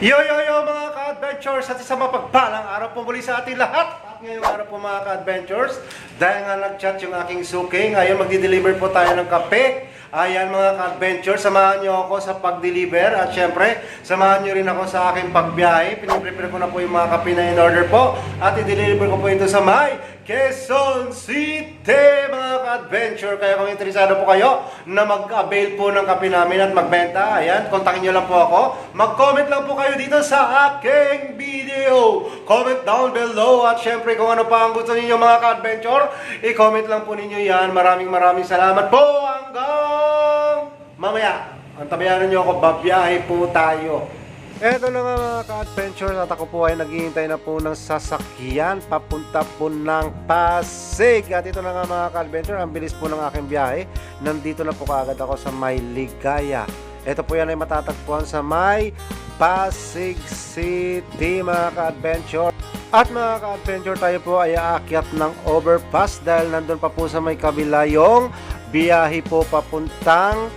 Yo, yo, yo mga ka-adventures at isang mapagpalang araw po muli sa ating lahat. At ngayong araw po mga ka-adventures, dahil nga nag-chat yung aking suki, ngayon magdi-deliver po tayo ng kape. Ayan mga ka-adventures, samahan niyo ako sa pag-deliver at syempre, samahan niyo rin ako sa aking pagbiyahe. Piniprepare ko na po yung mga kape na in-order po at i-deliver ko po ito sa may Quezon City mga ka-adventure. Kaya kung interesado po kayo na mag-avail po ng kape namin at magbenta, ayan, kontakin nyo lang po ako. Mag-comment lang po kayo dito sa aking video. Comment down below at syempre kung ano pa ang gusto ninyo mga ka-adventure, i-comment lang po ninyo yan. Maraming maraming salamat po hanggang mamaya. Ang tabayanan nyo ako, babiyahe po tayo. Eto na nga mga ka-adventure at ako po ay naghihintay na po ng sasakyan papunta po ng Pasig. At ito na nga mga ka-adventure, ang bilis po ng aking biyahe. Nandito na po kaagad ako sa May Ligaya. Ito po yan ay matatagpuan sa May Pasig City mga ka-adventure. At mga ka-adventure tayo po ay aakyat ng overpass dahil nandun pa po sa may kabila yung biyahe po papuntang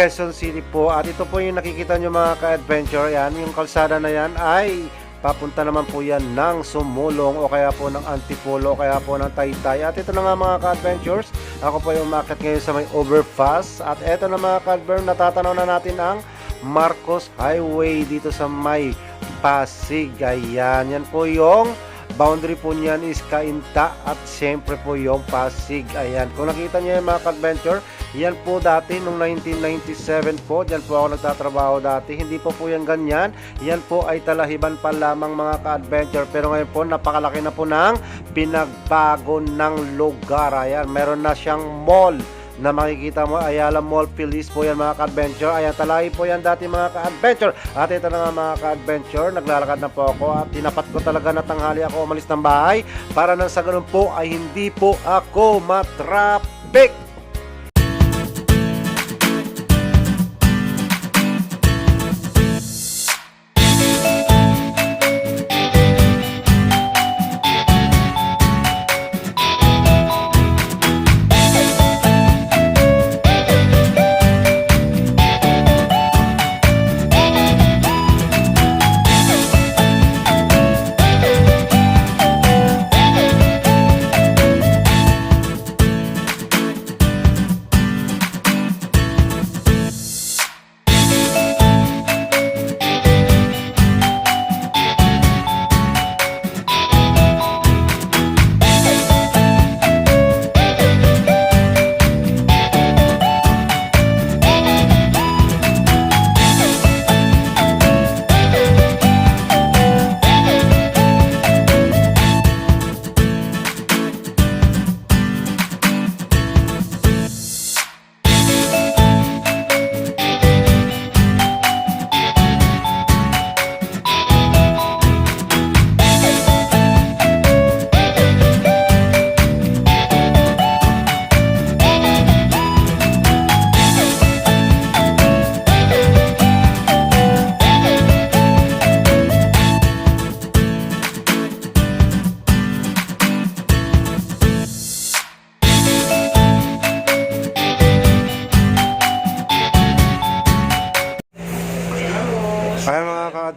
Quezon City po. At ito po yung nakikita nyo mga ka-adventure. Yan yung kalsada na yan ay papunta naman po yan ng Sumulong o kaya po ng Antipolo o kaya po ng Taytay. At ito na nga mga ka-adventures. Ako po yung umakit ngayon sa may overpass. At ito na mga ka-adventure natatanaw na natin ang Marcos Highway dito sa may Pasig. Ayan yan po yung boundary po niyan is Kainta at siyempre po yung Pasig. Ayan, kung nakita niyo yung mga ka-adventure, yan po dati nung 1997 po, diyan po ako nagtatrabaho dati. Hindi po po yan ganyan. Yan po ay talahiban pa lamang mga ka-adventure. Pero ngayon po, napakalaki na po ng pinagbago ng lugar. Ayan, meron na siyang mall na makikita mo Ayala Mall Feliz po yan mga ka-adventure. Ayan talahi po yan dati mga ka-adventure. At ito na nga mga ka-adventure naglalakad na po ako at tinapat ko talaga na tanghali ako umalis ng bahay para nang sa ganun po ay hindi po ako matraffic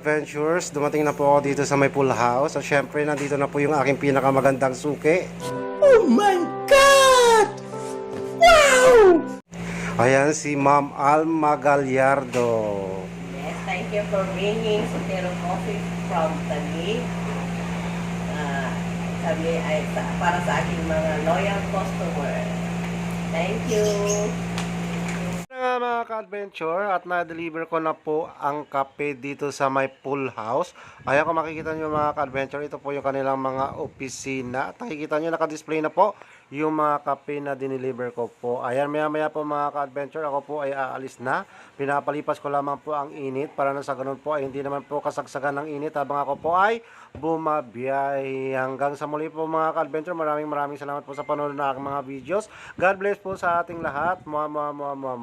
Ka-adventures, dumating na po ako dito sa may pool house. At syempre, nandito na po yung aking pinakamagandang suki. Oh my God! Wow! Ayan si Ma'am Alma Gallardo. Yes, thank you for bringing Sotero Coffee from Taguig. Ah, sabi ay para sa aking mga loyal customer. Thank you. Mga ka-adventure at na-deliver ko na po ang kape dito sa may pool house. Ayan kung makikita nyo mga ka-adventure, ito po yung kanilang mga opisina. At nakikita nyo naka-display na po yung mga kape na dineliver ko po. Ayan maya maya po mga ka-adventure, ako po ay aalis na. Pinapalipas ko lamang po ang init para na sa ganun po ay hindi naman po kasagsagan ng init habang ako po ay bumabiyahe. Hanggang sa muli po mga ka-adventure, maraming maraming salamat po sa panonood ng aking mga videos. God bless po sa ating lahat. Mua, mua, mua, mua.